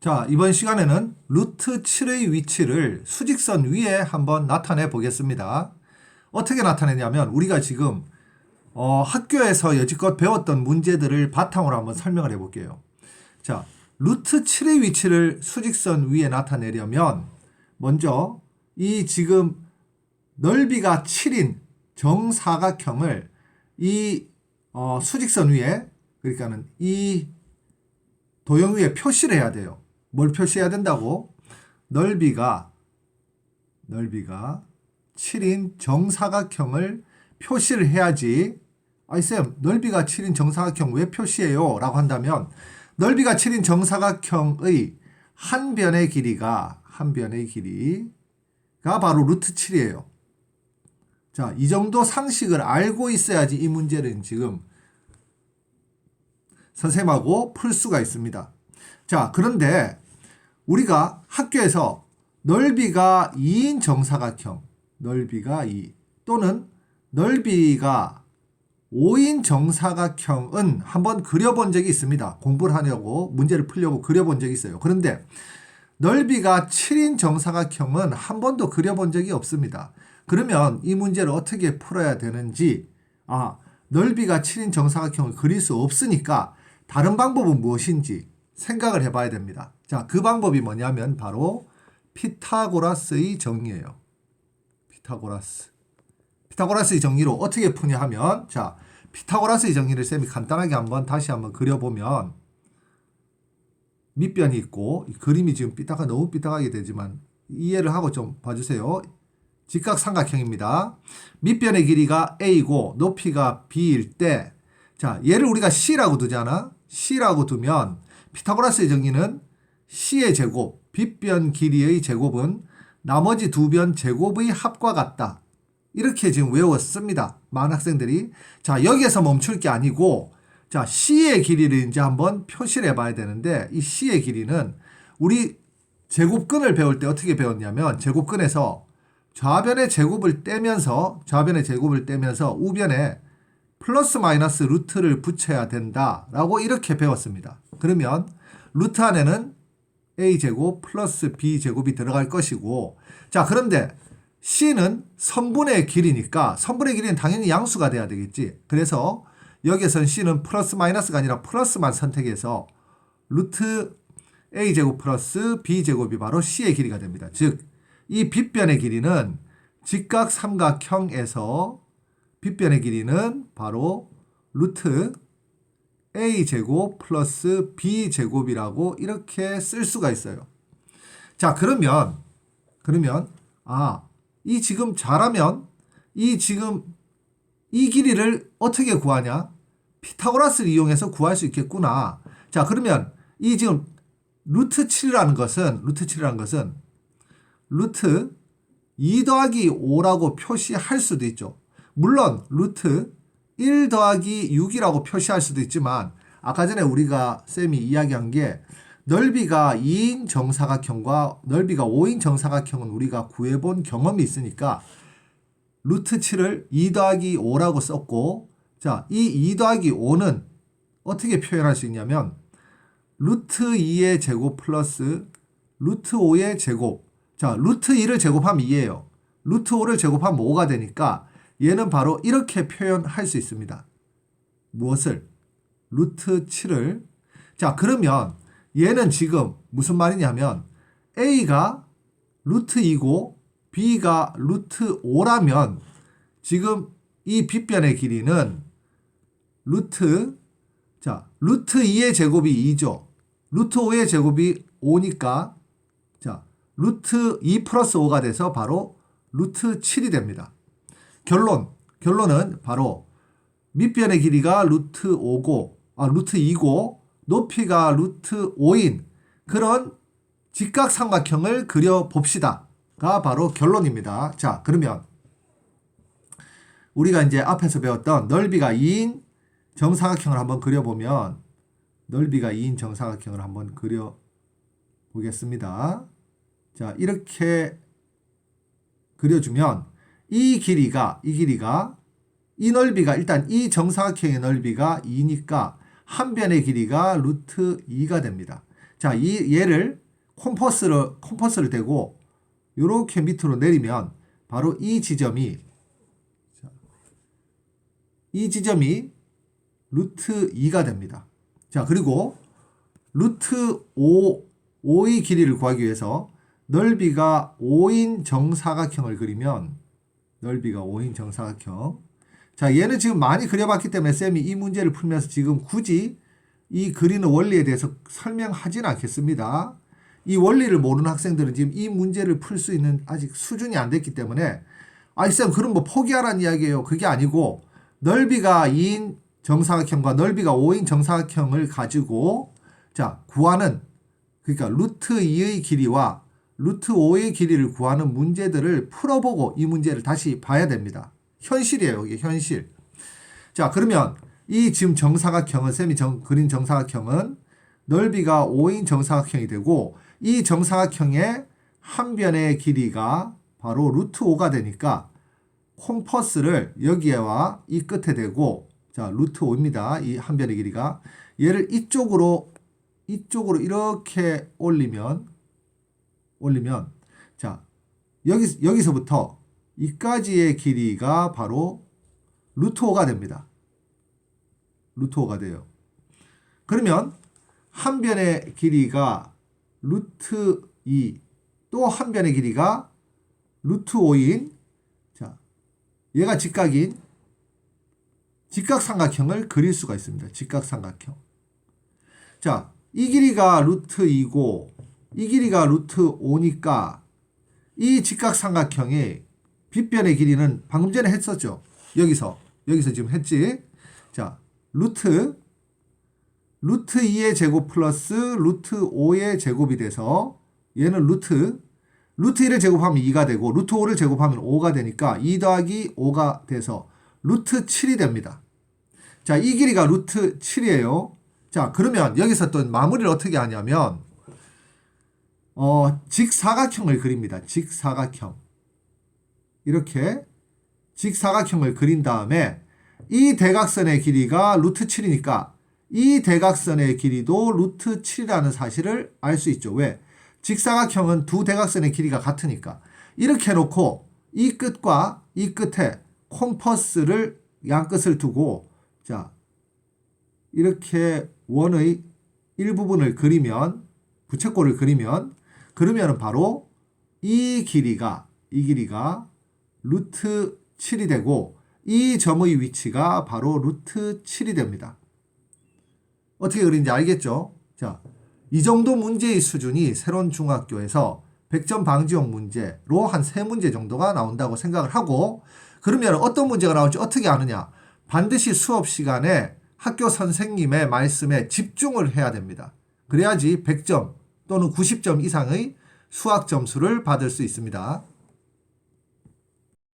자, 이번 시간에는 루트 7의 위치를 수직선 위에 한번 나타내 보겠습니다. 어떻게 나타내냐면 우리가 지금 어, 학교에서 여지껏 배웠던 문제들을 바탕으로 한번 설명을 해 볼게요. 자, 루트 7의 위치를 수직선 위에 나타내려면 먼저 이 지금 넓이가 7인 정사각형을 이 어, 수직선 위에 그러니까는 이 도형 위에 표시를 해야 돼요. 뭘 표시해야 된다고? 넓이가 넓이가 7인 정사각형을 표시를 해야지. 아이 쌤, 넓이가 7인 정사각형 왜 표시해요? 라고 한다면 넓이가 7인 정사각형의 한 변의 길이가 한 변의 길이가 바로 루트 7이에요. 자, 이 정도 상식을 알고 있어야지 이 문제는 지금 선생님하고 풀 수가 있습니다. 자, 그런데 우리가 학교에서 넓이가 2인 정사각형, 넓이가 2 또는 넓이가 5인 정사각형은 한번 그려본 적이 있습니다. 공부를 하려고 문제를 풀려고 그려본 적이 있어요. 그런데 넓이가 7인 정사각형은 한 번도 그려본 적이 없습니다. 그러면 이 문제를 어떻게 풀어야 되는지, 아, 넓이가 7인 정사각형을 그릴 수 없으니까 다른 방법은 무엇인지 생각을 해봐야 됩니다. 자, 그 방법이 뭐냐면 바로 피타고라스의 정리예요. 피타고라스. 피타고라스의 정리로 어떻게 푸냐 하면 자, 피타고라스의 정리를 쌤이 간단하게 한번 다시 한번 그려보면 밑변이 있고 이 그림이 지금 삐딱하 너무 삐딱하게 되지만 이해를 하고 좀 봐주세요. 직각삼각형입니다. 밑변의 길이가 a고 높이가 b일 때, 자 얘를 우리가 c라고 두잖아. c라고 두면 피타고라스의 정의는 c의 제곱, 빗변 길이의 제곱은 나머지 두 변 제곱의 합과 같다. 이렇게 지금 외웠습니다. 많은 학생들이. 자, 여기에서 멈출 게 아니고, 자, C의 길이를 이제 한번 표시를 해봐야 되는데, 이 C의 길이는 우리 제곱근을 배울 때 어떻게 배웠냐면, 제곱근에서 좌변의 제곱을 떼면서, 좌변의 제곱을 떼면서 우변에 플러스 마이너스 루트를 붙여야 된다 라고 이렇게 배웠습니다. 그러면 루트 안에는 a제곱 플러스 b제곱이 들어갈 것이고 자 그런데 c는 선분의 길이니까 선분의 길이는 당연히 양수가 돼야 되겠지. 그래서 여기에선 c는 플러스 마이너스가 아니라 플러스만 선택해서 루트 a제곱 플러스 b제곱이 바로 c의 길이가 됩니다. 즉 이 빗변의 길이는 직각 삼각형에서 빗변의 길이는 바로 루트 a제곱 플러스 b제곱이라고 이렇게 쓸 수가 있어요. 자, 그러면 그러면 아, 이 지금 잘하면 이 지금 이 길이를 어떻게 구하냐? 피타고라스를 이용해서 구할 수 있겠구나. 자, 그러면 이 지금 루트 7이라는 것은 루트 7이라는 것은 루트 2 더하기 5라고 표시할 수도 있죠. 물론 루트 1 더하기 6이라고 표시할 수도 있지만 아까 전에 우리가 쌤이 이야기한 게 넓이가 2인 정사각형과 넓이가 5인 정사각형은 우리가 구해본 경험이 있으니까 루트 7을 2 더하기 5라고 썼고 자, 이 2 더하기 5는 어떻게 표현할 수 있냐면 루트 2의 제곱 플러스 루트 5의 제곱 자, 루트 2를 제곱하면 2예요. 루트 5를 제곱하면 5가 되니까 얘는 바로 이렇게 표현할 수 있습니다. 무엇을? 루트 7을. 자, 그러면 얘는 지금 무슨 말이냐면 A가 루트 2고 B가 루트 5라면 지금 이 빗변의 길이는 루트 자, 루트 2의 제곱이 2죠. 루트 5의 제곱이 5니까 자, 루트 2 플러스 5가 돼서 바로 루트 7이 됩니다. 결론, 결론은 바로 밑변의 길이가 루트 5고, 아, 루트 2고, 높이가 루트 5인 그런 직각삼각형을 그려봅시다.가 바로 결론입니다. 자, 그러면 우리가 이제 앞에서 배웠던 넓이가 2인 정사각형을 한번 그려보면 넓이가 2인 정사각형을 한번 그려 보겠습니다. 자, 이렇게 그려주면 이 길이가 이 길이가 이 넓이가 일단 이 정사각형의 넓이가 2니까 한 변의 길이가 루트 2가 됩니다. 자, 이 얘를 콤퍼스를 콤퍼스를 대고 요렇게 밑으로 내리면 바로 이 지점이 자, 이 지점이 루트 2가 됩니다. 자, 그리고 루트 5 5의 길이를 구하기 위해서 넓이가 5인 정사각형을 그리면 넓이가 5인 정사각형. 자, 얘는 지금 많이 그려봤기 때문에 쌤이 이 문제를 풀면서 지금 굳이 이 그리는 원리에 대해서 설명하진 않겠습니다. 이 원리를 모르는 학생들은 지금 이 문제를 풀 수 있는 아직 수준이 안 됐기 때문에 아이 쌤 그럼 뭐 포기하라는 이야기예요. 그게 아니고 넓이가 2인 정사각형과 넓이가 5인 정사각형을 가지고 자 구하는 그러니까 루트 2의 길이와 루트 5의 길이를 구하는 문제들을 풀어보고 이 문제를 다시 봐야 됩니다. 현실이에요. 이게 현실. 자, 그러면 이 지금 정사각형은 쌤이 정, 그린 정사각형은 넓이가 5인 정사각형이 되고 이 정사각형의 한 변의 길이가 바로 루트 5가 되니까 콤퍼스를 여기에와 이 끝에 대고 자, 루트 5입니다. 이 한 변의 길이가 얘를 이쪽으로 이쪽으로 이렇게 올리면 올리면 자 여기 여기서부터 이까지의 길이가 바로 루트 5가 됩니다. 루트 5가 돼요. 그러면 한 변의 길이가 루트 2, 또 한 변의 길이가 루트 5인 자 얘가 직각인 직각삼각형을 그릴 수가 있습니다. 직각삼각형. 자, 이 길이가 루트 2고 이 길이가 루트 5니까 이 직각삼각형의 빗변의 길이는 방금 전에 했었죠. 여기서 여기서 지금 했지. 자, 루트 루트 2의 제곱 플러스 루트 5의 제곱이 돼서 얘는 루트 루트 1을 제곱하면 2가 되고 루트 5를 제곱하면 5가 되니까 2 더하기 5가 돼서 루트 7이 됩니다. 자, 이 길이가 루트 7이에요. 자, 그러면 여기서 또 마무리를 어떻게 하냐면 어, 직사각형을 그립니다. 직사각형. 이렇게 직사각형을 그린 다음에 이 대각선의 길이가 루트 7이니까 이 대각선의 길이도 루트 7이라는 사실을 알 수 있죠. 왜? 직사각형은 두 대각선의 길이가 같으니까. 이렇게 해놓고 이 끝과 이 끝에 콤퍼스를 양 끝을 두고 자 이렇게 원의 일부분을 그리면 부채꼴을 그리면 그러면 바로 이 길이가 이 길이가 루트 7이 되고 이 점의 위치가 바로 루트 7이 됩니다. 어떻게 그린지 알겠죠? 자, 이 정도 문제의 수준이 새로운 중학교에서 100점 방지용 문제로 한세 문제 정도가 나온다고 생각을 하고 그러면 어떤 문제가 나올지 어떻게 아느냐? 반드시 수업 시간에 학교 선생님의 말씀에 집중을 해야 됩니다. 그래야지 100점 또는 90점 이상의 수학 점수를 받을 수 있습니다.